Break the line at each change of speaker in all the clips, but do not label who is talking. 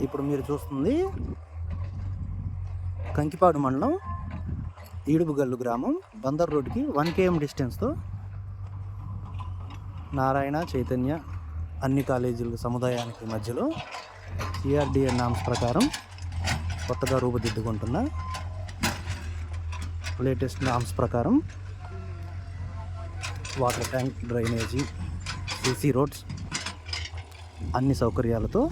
ఇప్పుడు మీరు చూస్తుంది కంకిపాడు మండలం ఈడుపుగల్లు గ్రామం బందర్ రోడ్కి వన్ కేఎం డిస్టెన్స్తో నారాయణ చైతన్య అన్ని కాలేజీలు సముదాయానికి మధ్యలో సిఆర్డిఏ నామ్స్ ప్రకారం కొత్తగా రూపుదిద్దుకుంటున్న లేటెస్ట్ నామ్స్ ప్రకారం water tank drainage CC roads అన్ని సౌకర్యాలతో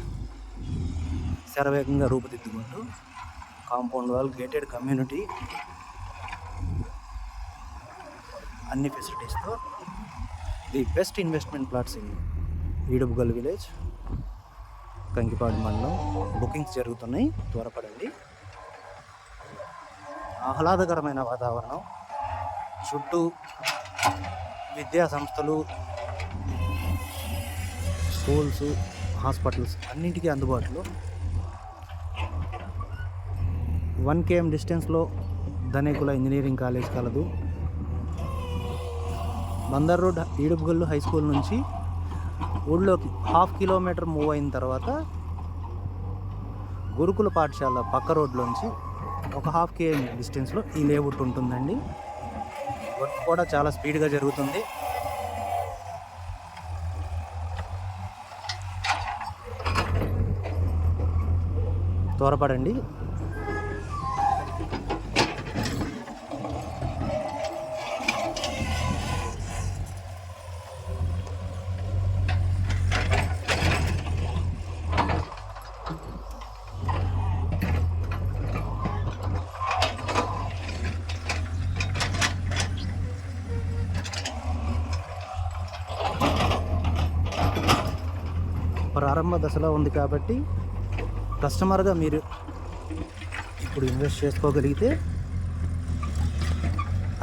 శరవేగంగా రూపుదిద్దుకుంటూ కాంపౌండ్ వాల్ గేటెడ్ కమ్యూనిటీ అన్ని ఫెసిలిటీస్తో the best investment plots in Edupugal village Kankipadu మండలం. బుకింగ్స్ జరుగుతున్నాయి. త్వరపడండి. ఆహ్లాదకరమైన వాతావరణం. చుట్టూ విద్యా సంస్థలు స్కూల్స్ హాస్పిటల్స్ అన్నింటికీ అందుబాటులో. వన్ కేఎం డిస్టెన్స్లో ధనేకుల ఇంజనీరింగ్ కాలేజ్ కలదు. Bandar road Edupugallu high school నుంచి ఊళ్ళోకి హాఫ్ కిలోమీటర్ మూవ్ అయిన తర్వాత గురుకుల పాఠశాల పక్క రోడ్లోంచి ఒక హాఫ్ కేఎం డిస్టెన్స్లో ఈ లేఅవుట్ ఉంటుందండి. వర్క్ కూడా చాలా స్పీడ్గా జరుగుతుంది. త్వరపడండి. ప్రారంభ దశలో ఉంది కాబట్టి కస్టమర్గా మీరు ఇప్పుడు ఇన్వెస్ట్ చేసుకోగలిగితే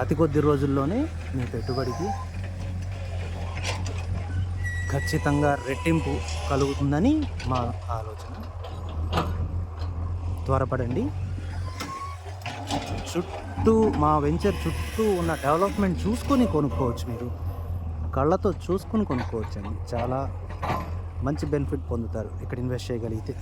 అతి కొద్ది రోజుల్లోనే మీ పెట్టుబడికి ఖచ్చితంగా రెట్టింపు కలుగుతుందని మా ఆలోచన. త్వరపడండి. చుట్టూ మా వెంచర్ చుట్టూ ఉన్న డెవలప్మెంట్ చూసుకొని కొనుక్కోవచ్చు మీరు. కళ్ళతో చూసుకొని కొనుక్కోవచ్చు అండి చాలా మంచి బెనిఫిట్ పొందుతారు. ఇక్కడ ఇన్వెస్ట్ చేయగలిగితే.